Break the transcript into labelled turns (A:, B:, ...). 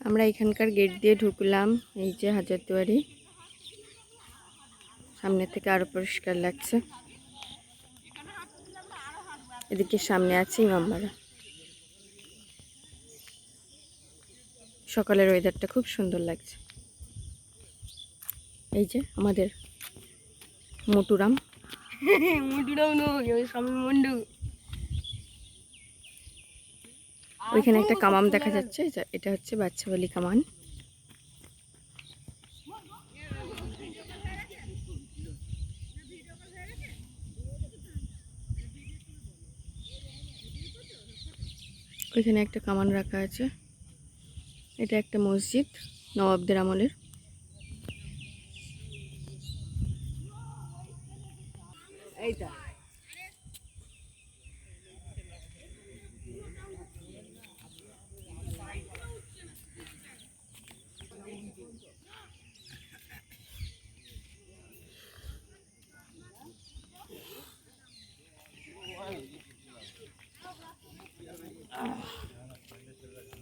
A: আমরা এখানকার গেট দিয়ে ঢুকলাম, এই যে হাজারদুয়ারি সামনে থেকে আরও পরিষ্কার লাগছে। এদিকে সামনে আছে ইমামবাড়া সকালের ওয়েদারটা খুব সুন্দর লাগছে। এই যে আমাদের মোটুরাম।
B: মুন্ডুরাও নয় সামনে মুন্ডু।
A: ওইখানে একটা কামাম দেখা যাচ্ছে এটা হচ্ছে বাচ্চাবালি কামান। ওইখানে একটা কামান রাখা আছে। এটা একটা মসজিদ, নবাবদের আমলের।
B: এইটা। Ah.